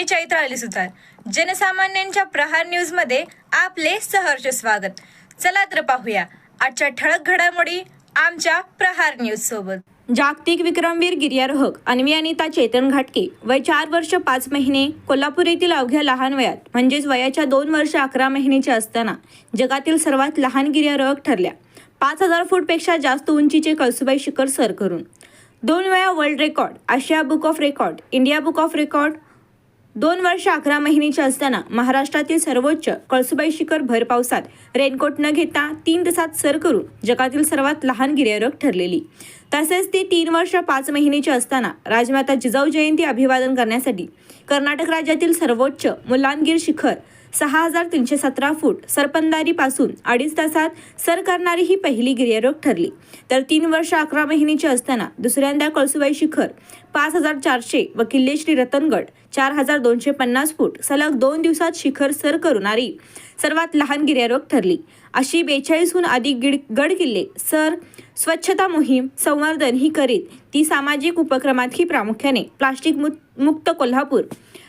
मी चैत्र अली सुतार जनसामान्यांच्या प्रहार न्यूजमध्ये आपले सहर्ष स्वागत. चला तर पाहूया. आजच्या ठळक घडामोडी आमच्या प्रहार न्यूज सोबत. जागतिक विक्रमवीर गिर्यारोहक अन्वी अनिता चेतन घाटके वय चार वर्ष पाच महिने कोल्हापूर येथील अवघ्या लहान वयात म्हणजेच वयाच्या दोन वर्ष अकरा महिन्याच्या असताना जगातील सर्वात लहान गिर्यारोहक ठरल्या. पाच हजार फूटपेक्षा जास्त उंचीचे कळसुबाई शिखर सर करून. दोन वेळा world record Asia book of record India book of record दोन वर्ष अकरा महिनेचे असताना महाराष्ट्रातील सर्वोच्च कळसुबाई शिखर भर पावसात रेनकोट न घेता तीन तासात सर करून जगातील सर्वात लहान गिर्यारोहक ठरलेली. तसेच ती तीन वर्ष पाच महिन्याची असताना राजमाता जिजाऊ जयंती अभिवादन करण्यासाठी कर्नाटक राज्यातील सर्वोच्च मुलांगीर शिखर सहा हजार तीनशे सतरा फूट सरपंदारीपासून अडीच तासात सर करणारी ही पहिली गिर्यारोहक ठरली. तर तीन वर्ष अकरा महिन्याची असताना दुसऱ्यांदा कळसुबाई शिखर पाच हजार चारशे व किल्ले श्री रतनगड चार हजार दोनशे पन्नास फूट. सलग दोन दिवसात शिखर सर करणारी सर्वात लहान गिर्यारोहक ठरली. अशी बेचाळीसहून अधिक गिड गड किल्ले. सर स्वच्छता मोहीम संवर्धन ही करीत. ती सामाजिक उपक्रमातही प्रामुख्याने. प्लास्टिक मुक्त कोल्हापूर.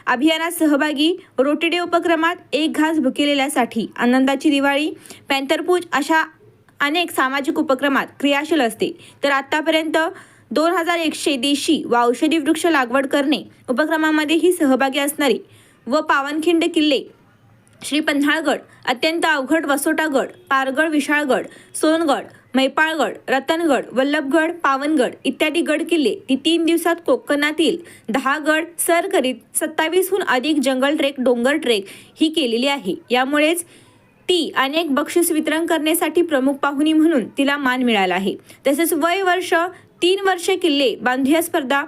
अभियानात सहभागी रोटीडे उपक्रमात एक घास भुकेलेल्यासाठी. आनंदाची दिवाळी पॅन्थरपूज अशा अनेक सामाजिक उपक्रमात क्रियाशील असते. तर आतापर्यंत दोन हजार एकशे देशी व औषधी वृक्ष लागवड करणे उपक्रमामध्येही सहभागी असणारे व पावनखिंड किल्ले श्री पन्हाळगड अत्यंत अवघड वसोटागड पारगड विशाळगड सोनगड मैपाळगड रतनगड वल्लभगड पावनगड इत्यादी गड किल्ले ती तीन दिवसात कोकणातील दहा गड सर करीत सत्तावीसहून अधिक जंगल ट्रेक डोंगर ट्रेक ही केलेली आहे. यामुळेच ती अनेक बक्षीस वितरण करण्यासाठी प्रमुख पाहुणी म्हणून तिला मान मिळाला आहे. तसेच वय वर्ष तीन वर्षे किल्ले बांधूया स्पर्धा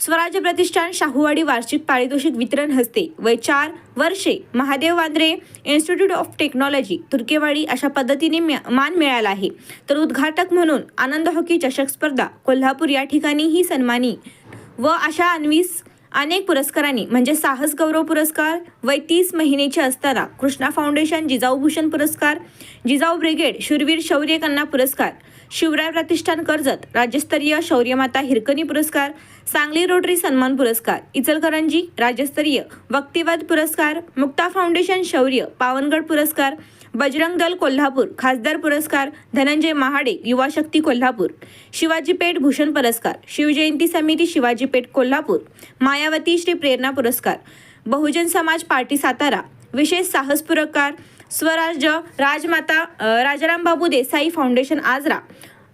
स्वराज्य प्रतिष्ठान शाहूवाडी वार्षिक पारितोषिक वितरण हस्ते. वय चार वर्षे Mahadev Wandre institute of technology Turkewadi अशा पद्धतीने मान मिळाला आहे. तर उद्घाटक म्हणून आनंद हॉकी चषक स्पर्धा कोल्हापूर या ठिकाणीही सन्मानी. व अशा अन्वीस अनेक पुरस्कारांनी म्हणजे साहस गौरव पुरस्कार वय तीस महिनेचे असताना कृष्णा फाउंडेशन जिजाऊ भूषण पुरस्कार जिजाऊ ब्रिगेड शूरवीर शौर्य कन्ना पुरस्कार शिवराय प्रतिष्ठान कर्जत राज्यस्तरीय शौर्यमाता हिरकणी पुरस्कार सांगली रोटरी सन्मान पुरस्कार इचलकरंजी राज्यस्तरीय वक्तिवाद पुरस्कार मुक्ता फाउंडेशन शौर्य पावनगड पुरस्कार बजरंग दल कोल्हापूर खासदार पुरस्कार धनंजय महाडे युवा शक्ती कोल्हापूर शिवाजी पेठ भूषण पुरस्कार शिवजयंती समिती शिवाजी पेठ कोल्हापूर मायावती श्री प्रेरणा पुरस्कार बहुजन समाज पार्टी सातारा विशेष साहस पुरस्कार स्वराज्य राजमाता राजारामबाबू देसाई फाउंडेशन आजरा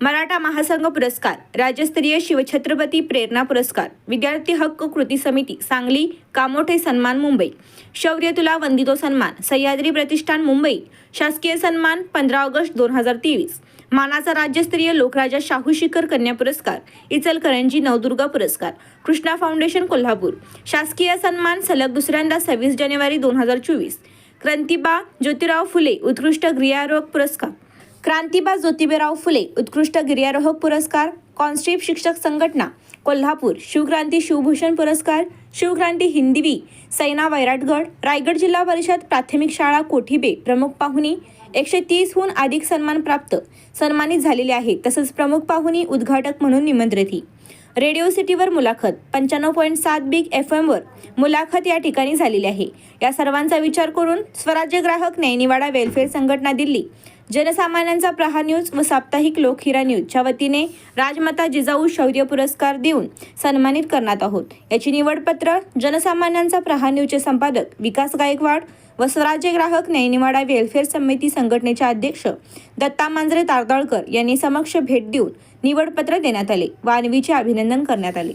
मराठा महासंघ पुरस्कार राज्यस्तरीय शिवछत्रपती प्रेरणा पुरस्कार विद्यार्थी हक्क कृती समिती सांगली कामोठे सन्मान मुंबई. शौर्य तुला वंदितो सन्मान सह्याद्री प्रतिष्ठान मुंबई. शासकीय सन्मान पंधरा ऑगस्ट दोन हजार तेवीस. मानाचा राज्यस्तरीय लोकराजा शाहू शिखर कन्या पुरस्कार इचलकरंजी नवदुर्गा पुरस्कार कृष्णा फाउंडेशन कोल्हापूर. शासकीय सन्मान सलग दुसऱ्यांदा सव्वीस जानेवारी दोन हजार चोवीस. क्रांतिबा ज्योतिराव फुले उत्कृष्ट गिर्यारोहक पुरस्कार. क्रांतिबा ज्योतिबेराव फुले उत्कृष्ट गिर्यारोहक पुरस्कार कॉन्स्टेप शिक्षक संघटना कोल्हापूर शिवक्रांती शिवभूषण पुरस्कार शिवक्रांती हिंदवी सैना वैराटगड रायगड जिल्हा परिषद प्राथमिक शाळा कोठिबे प्रमुख पाहुणी एकशे तीसहून अधिक सन्मान प्राप्त सन्मानित झालेले आहे. तसंच प्रमुख पाहुणी उद्घाटक म्हणून निमंत्रित ही. रेडिओ सिटीवर मुलाखत पंच्याण्णव पॉईंट सात बिग एफ एमवर मुलाखत या ठिकाणी झालेली आहे. या सर्वांचा विचार करून स्वराज्य ग्राहक न्यायनिवाडा वेलफेअर संघटना दिल्ली जनसामान्यांचा प्रहार न्यूज व साप्ताहिक लोकहिरा न्यूजच्या वतीने राजमाता जिजाऊ शौर्य पुरस्कार देऊन सन्मानित करण्यात आहोत. याची निवडपत्र जनसामान्यांचा प्रहार न्यूजचे संपादक विकास गायकवाड व स्वराज्य ग्राहक न्यायनिवाडा वेलफेअर समिती संघटनेचे अध्यक्ष दत्ता मांजरे तारदाळकर यांनी समक्ष भेट देऊन निवडपत्र देण्यात आले. वानवीचे अभिनंदन करण्यात आले.